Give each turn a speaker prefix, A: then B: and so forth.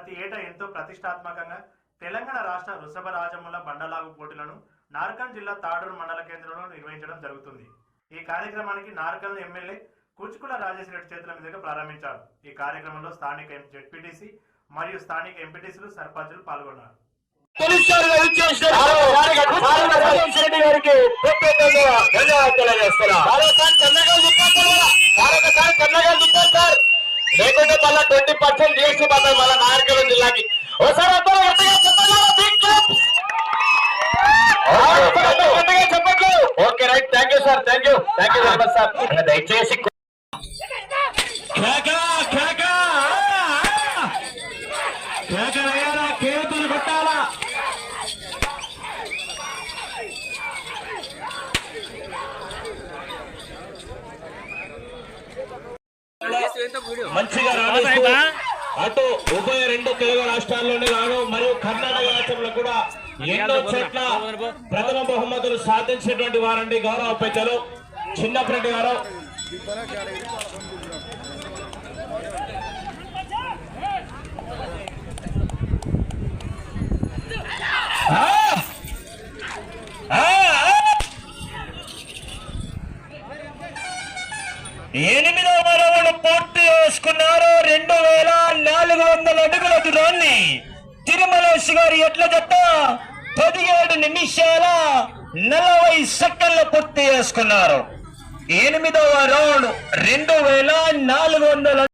A: ప్రతి ఏటా ఎంతో ప్రతిష్టాత్మకంగా తెలంగాణ రాష్ట్ర వృషభ రాజముల బండలాగు పోటీలను నార్కల్ జిల్లా తాడూరు మండల కేంద్రంలో నిర్వహించడం జరుగుతుంది. ఈ కార్యక్రమానికి నార్కల్ ఎమ్మెల్యే కూచుకుల రాజేశ్వర రెడ్డి చేతుల మీదుగా ప్రారంభించారు. ఈ కార్యక్రమంలో స్థానిక జెడ్పీటీసీ మరియు స్థానిక ఎంపీటీసీలు సర్పంచులు పాల్గొన్నారు.
B: తొలిసారిగా లేకుంటే మళ్ళా ట్వంటీ పర్సెంట్ జిఎస్టీ పడతాయి మళ్ళా నాయకుల జిల్లాకి. ఒకసారి అందరూ గట్టిగా చెప్పండి big clap. ఒకసారి అందరూ గట్టిగా చెప్పండి. Okay right. Thank you sir. Thank you. Thank you very much sir. ఇంకా దయచేసి
C: కేతులు కొట్టాలా? మంచిగా రాణిస్తూ అటు ఉభయ రెండు తెలుగు రాష్ట్రాల్లోనే కాదు మరియు కర్ణాటక రాష్ట్రంలో కూడా ఎన్నో చోట్ల ప్రథమ బహుమతులు సాధించినటువంటి వారండి గౌరవ పెద్దలు చిన్నప్పటి గారు! ఎనిమిదవ చేసుకున్నారు రెండు వేల నాలుగు వందల అడుగుల దూరాన్ని. తిరుమల గారు ఎట్ల జత? పదిహేడు నిమిషాల నలభై సెకండ్లు పూర్తి చేసుకున్నారు. ఎనిమిదవ రౌండ్ రెండు వేల నాలుగు వందల